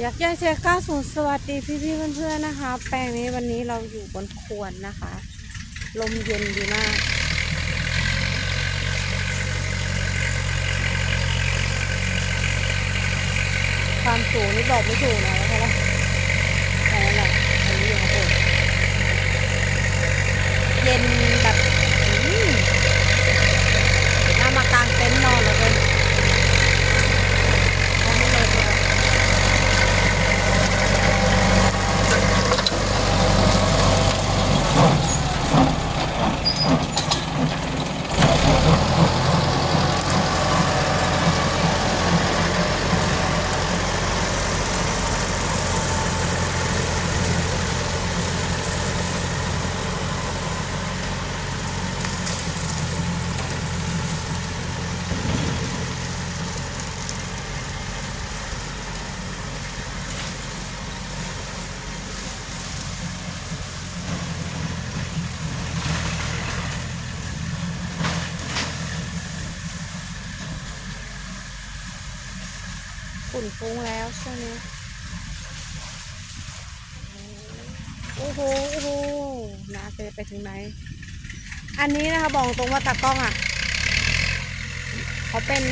อยากแยกเชียร์ก้าศูนย์สวัสดีพี่พี่เพื่อนๆนะคะ แปลงนี้วันนี้เราอยู่บนควนนะคะ ลมเย็นดีมากความสูงนี่บอกไม่ถูกนะแล้วก็แต่นั่นแหละอันนี้อยู่ข้างบนเย็นแบบอืมน่ามากางเต็นท์นอนเลยเป็นเอาไม่เลยเลย ฝุ่นฟุ้งแล้วใช่ไหมโอ้โหโอ้โหนาจะไปถึงไหน อันนี้นะคะบอกตรงว่าตากล้องอะเขาเป็น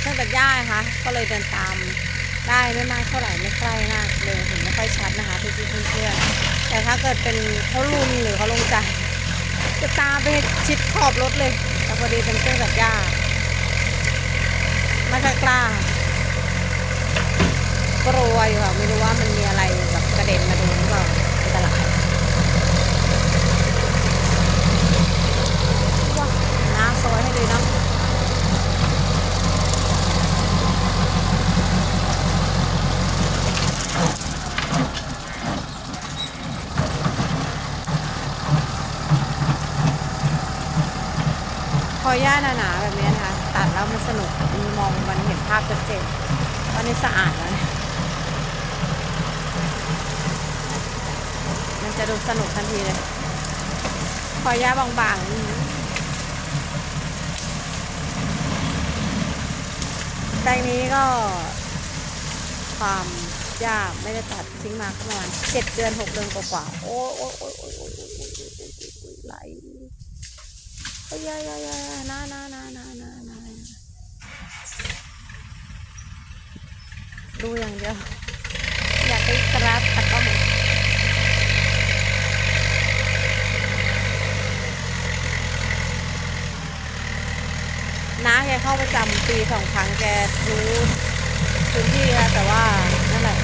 เครื่องตัดหญ้านะคะ ก็เลยเดินตามได้ไม่มากเท่าไหร่ไม่ใกล้มากเลยเห็นไม่ค่อยชัดนะคะพี่พี่ๆเพื่อนๆแต่ถ้าเกิดเป็นเขาลุนหรือเขาลงใจจะตามไปชิดขอบรถเลยแต่พอดีเป็นเครื่องตัดหญ้าไม่ค่อยกล้า กลัวอยู่ค่ะไม่รู้ว่ามันมีอะไรแบบกระเด็นมาโดนหรือเปล่าอันตรายว้าน้ำซอยให้เลยเนาะพอหญ้าหนาๆแบบนี้นะคะ ตัดแล้วมันสนุกมันมองมันเห็นภาพชัดเจนตอนนี้สะอาดแล้วเนี่ย มันจะดูสนุกทันทีเลย พอหญ้าบางๆแปลงนี้ก็ ความหญ้าไม่ได้ตัดทิ้งมาก็ประมาณเจ็ดเดือนหกเดือนกว่าๆโอ้โอ้โอ้โอ้โอ้โอ้โอ้ยโอ้ยโอ้ยโอ้ไหลโอ้ยยยยานานานานานานาดูอย่างเดียวอยากไปกราดตัดก็หมดน้าแกเข้าประจำปีสองครั้งแกรู้พื้นที่ค่ะแต่ว่านั่นแหละ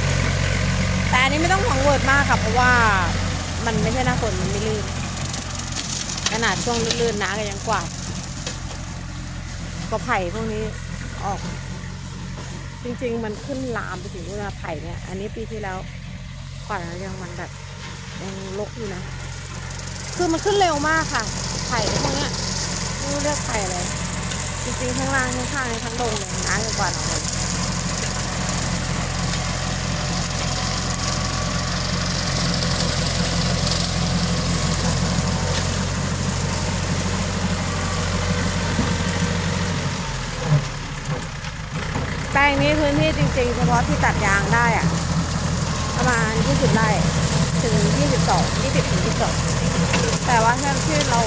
แต่อันนี้ไม่ต้องหวังเวิร์ดมากค่ะเพราะว่ามันไม่ใช่หน้าฝนมันไม่ลื่นขนาดช่วงลื่นๆน้าก็ยังกวาดก็ไผ่พวกนี้ออก จริงๆ มันขึ้นลามไปถึงนู่นนะไผ่เนี่ย อันนี้ปีที่แล้วกว่ายังมันแบบยังลกอยู่นะ คือมันขึ้นเร็วมากค่ะ ไผ่พวกเนี้ยไม่รู้เรียกไผ่อะไร จริงๆข้างล่างข้างๆในทั้งดงเลยน้ำกันกว่าหน่อยแปลงนี้พื้นที่จริงๆ เฉพาะที่ตัดยางได้อะประมาณ 20 ไร่ ถึง22 20ถึง22แต่ว่าที่ที่เรา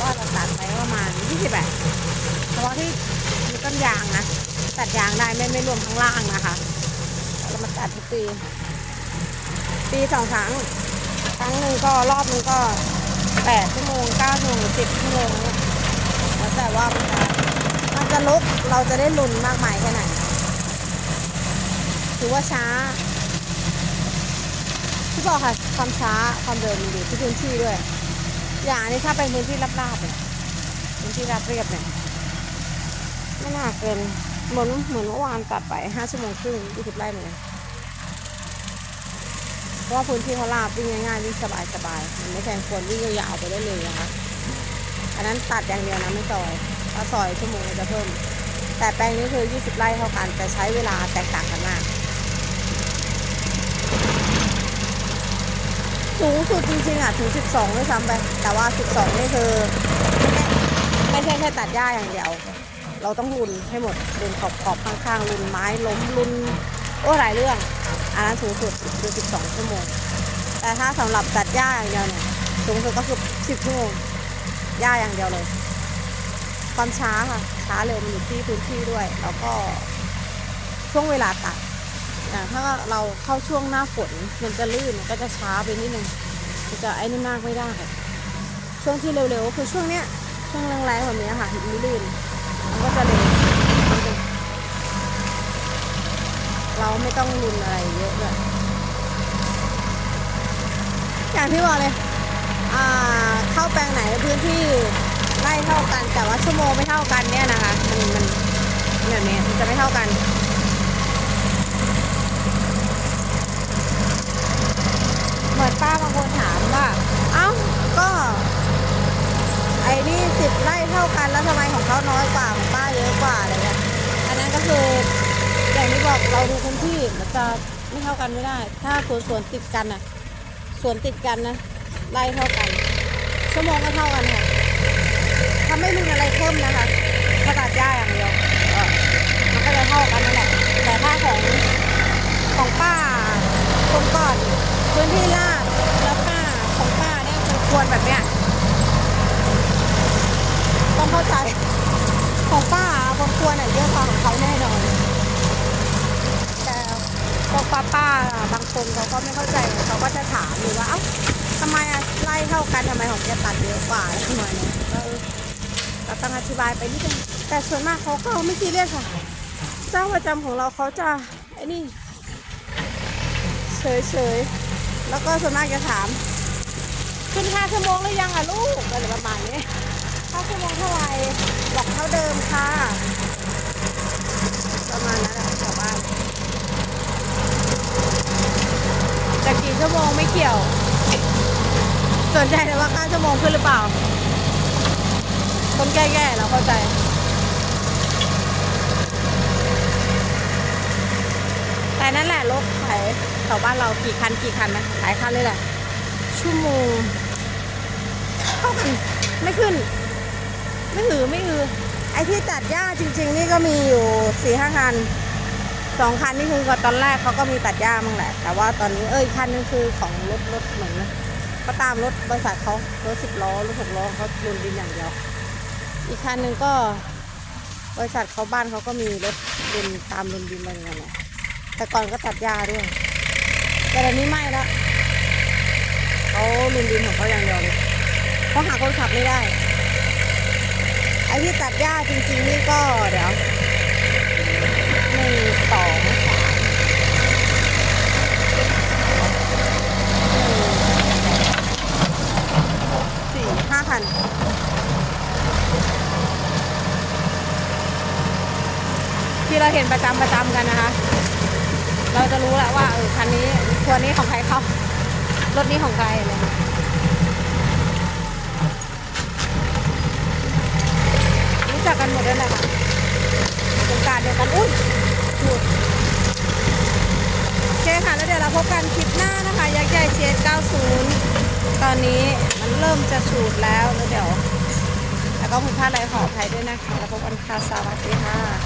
ว่าเราตัดไปประมาณ28เฉพาะที่มีต้นยางนะตัดยางได้ไม่ไม่รวมข้างล่างนะคะเรามาตัดทุกปี ปีสองครั้งครั้งหนึ่งก็รอบหนึงก็แปดชั่วโมงเก้าชั่วโมงสิบชั่วโมงแล้วแต่ว่ามันจะมันจะลุกเราจะได้ลุนมากมายแค่ไหนถือว่าช้า ที่บอกค่ะความช้าความเร็วมันอยู่ที่พื้นที่ด้วย อย่างนี้ถ้าเป็นพื้นที่ราบๆเนี่ยพื้นที่ราบเรียบเนี่ยไม่น่าเกินเหมือนเหมือนเมื่อวานตัดไปห้าชั่วโมงครึ่งยี่สิบไร่เหมือนกันเพราะว่าพื้นที่เขาลาบวิ่งง่ายๆวิ่งสบายๆมันไม่แทงควรวิ่งยาวๆไปได้เลยนะคะอันนั้นตัดอย่างเดียวนะไม่ซอยถ้าซอยชั่วโมงจะเพิ่ม แต่แปลงนี้คือ 20 ไร่เท่ากันแต่ใช้เวลาแตกต่างกันมาก สูงสุดจริงๆอะถึง 12ด้วยซ้ำไป แต่ว่า 12 นี่คือ ไม่ใช่แค่ตัดหญ้าอย่างเดียว เราต้องรุนให้หมดรุนขอบขอบข้างๆรุนไม้ล้มรุนโอ้หลายเรื่อง อันนั้นสูงสุดคือ 12 ชั่วโมง แต่ถ้าสำหรับตัดหญ้าอย่างเดียวเนี่ยสูงสุดก็คือ 10 ชั่วโมงหญ้าอย่างเดียวเลย ความช้าค่ะช้าเร็วมันอยู่ที่พื้นที่ด้วย แล้วก็ช่วงเวลาตัด อย่ถ้าเราเข้าช่วงหน้าฝนมันจะลื่นมันก็จะช้าไปนิดนึงมันจะไอ้นี่มากไม่ได้ ช่วงที่เร็วๆก็คือช่วงเนี้ยช่วงแรงๆแบบนี้ค่ะหินลื่นมันก็จะเร็วเราไม่ต้องรุนอะไรเยอะเลยอย่างที่บอกเลยอ่าเข้าแปลงไหนพื้นที่ไล่เท่ากัน แต่ว่าชั่วโมงไม่เท่ากันเนี่ยนะคะ มันมันแบบนี้มันจะไม่เท่ากัน เหมือนป้าบางคนถามว่า เอ้า ก็ ไอ้นี่สิบไร่เท่า กันแล้วทำไมของเขาน้อยกว่าของป้าเยอะกว่าอะไรเงี้ยอันนั้นก็คืออย่างที่บอกเราดูพื้นที่มันจะไม่เท่ากันไม่ได้ ถ้าสวนสวนติดกันอะสวนติดกันนะไร่เท่ากัน ชั่วโมงก็เท่ากันค่ะถ้าไม่รุนอะไรเพิ่มนะคะถ้าดหญ้าอย่างเดียวมันก็จะเท่ากันนั่นแหละแต่ถ้าของของป้าคนก่อนพื้นที่ลาดแล้วป้าของป้าเนี่ยคือควรแบบเนี้ย ต้องเข้าใจของป้าคนควรอะเยอะกว่าของเขาแน่นอน แต่พ วกป้าป้าๆบางคนเขาก็ไม่เข้าใจเขาก็จะถามอยู่ว่าเอ้าทำไมอะไล่เท่ากันทำไมของแกตัดเยอะกว่าอะไมเนี้ยก็เออก็ต้องอธิบายไปนิดนึงแต่ส่วนมากเขาก็ไม่ซีเรียสค่ะ เจ้าประจำของเราเขาจะไอ้นี่เฉยๆแล้วก็ส่วนมากจะถาม ขึ้นห้าชั่วโมงหรือยังอะลูกอะไรประมาณนี้ห้าชั่วโมงเท่าไหร่บอกเท่าเดิมค่ะ ประมาณนั้นแหละชาวบ้าน จะกี่ชั่วโมงไม่เกี่ยว สนใจแต่ว่าค่าชั่วโมงขึ้นหรือเปล่า คนแก่ๆเราเข้าใจแต่นั่นแหละรถไถแถวบ้านเรากี่คันกี่คันนะหลายคันเลยแหละ ชั่วโมงเท่ากันไม่ขึ้น ไม่หือไม่หือไอที่ตัดหญ้าจริง ๆ นี่ก็มีอยู่สี่ห้าคัน สองคันนี่คือตอนแรกเขาก็มีตัดหญ้ามั่งแหละ แต่ว่าตอนนี้เอ้ยคันนึงคือของรถรถเหมือนเขาตามรถบริษัทเขารถสิบล้อรถหกล้อเขาลุนดินอย่างเดียว อีกคันนึงก็ บริษัทเขาบ้านเขาก็มีรถดินตามลุนดินอะไรอย่างเงี้ยนะแต่ก่อนก็ตัดหญ้าด้วย แต่เดี๋ยวนี้ไม่ล้วเขาลุนดินของเขาอย่างเดียวเลยเขาหาคนขับไม่ได้ไอ้ที่ตัดหญ้าจริงๆนี่ก็เดี๋ยวหนึ่งสองสามห คัน ที่เราเห็นประจำประจำกันนะคะ เราจะรู้แล้วว่าเออคันนี้ทัวรนี้ของใครเข้ารถนี้ของใครอะไรอย่างเงี้ยรู้จักกันหมดเลยแหละค่ะโครงการเดียวกันอุ้ยหลุดโอเคค่ะ แล้วเดี๋ยวเราพบกันคลิปหน้านะคะ ยักษ์ใหญ่เชน90 ตอนนี้มันเริ่มจะสูดแล้วแล้วเดี๋ยว แล้วก็คุณผ้าอะไรขอไทยด้วยนะคะ แล้วพบกันค่ะสวัสดีค่ะ